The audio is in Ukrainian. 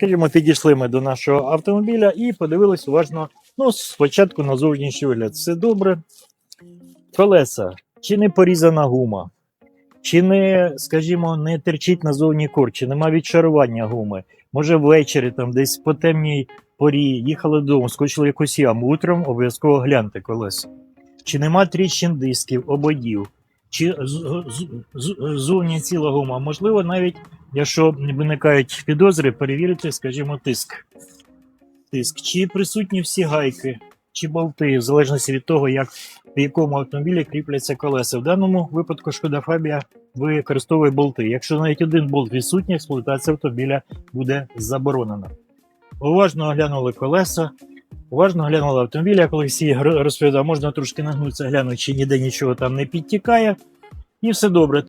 Скажімо, підійшли ми до нашого автомобіля і подивились уважно. Ну, спочатку на зовнішній вигляд. Все добре. Колеса. Чи не порізана гума? Чи не, скажімо, не терчить назовні кор, чи нема відчарування гуми? Може, ввечері там десь по темній порі їхали додому, скочили якусь яму. Утром обов'язково гляньте колеса. Чи нема тріщин дисків, ободів? Чи зовні ціла гума? Можливо, навіть якщо виникають підозри, перевірити, скажімо, тиск. Тиск. Чи присутні всі гайки, чи болти, в залежності від того, як в якому автомобілі кріпляться колеса. В даному випадку Шкода Фабія використовує болти. Якщо навіть один болт відсутній, експлуатація автомобіля буде заборонена. Уважно оглянули колеса, уважно оглянули автомобіль, як Олексій гр- розповідав, можна трошки нагнутися, глянути, чи ніде нічого там не підтікає. І все добре.